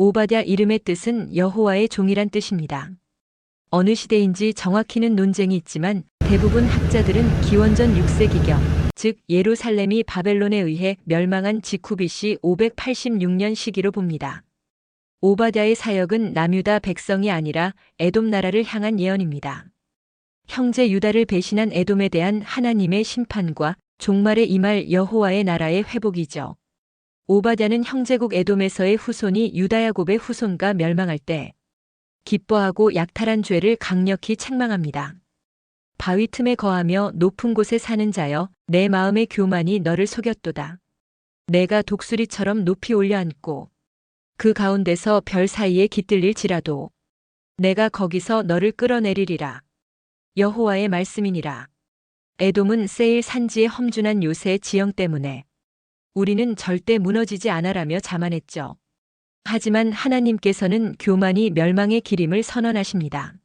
오바댜 이름의 뜻은 여호와의 종이란 뜻입니다. 어느 시대인지 정확히는 논쟁이 있지만 대부분 학자들은 기원전 6세기경, 즉 예루살렘이 바벨론에 의해 멸망한 직후 BC 586년 시기로 봅니다. 오바댜의 사역은 남유다 백성이 아니라 에돔 나라를 향한 예언입니다. 형제 유다를 배신한 에돔에 대한 하나님의 심판과 종말에 임할 여호와의 나라의 회복이죠. 오바댜는 형제국 에돔에서의 후손이 유다야곱의 후손과 멸망할 때 기뻐하고 약탈한 죄를 강력히 책망합니다. 바위 틈에 거하며 높은 곳에 사는 자여 내 마음의 교만이 너를 속였도다. 내가 독수리처럼 높이 올려앉고 그 가운데서 별 사이에 깃들릴지라도 내가 거기서 너를 끌어내리리라. 여호와의 말씀이니라. 에돔은 세일 산지의 험준한 요새 지형 때문에 우리는 절대 무너지지 않아라며 자만했죠. 하지만 하나님께서는 교만이 멸망의 기림을 선언하십니다.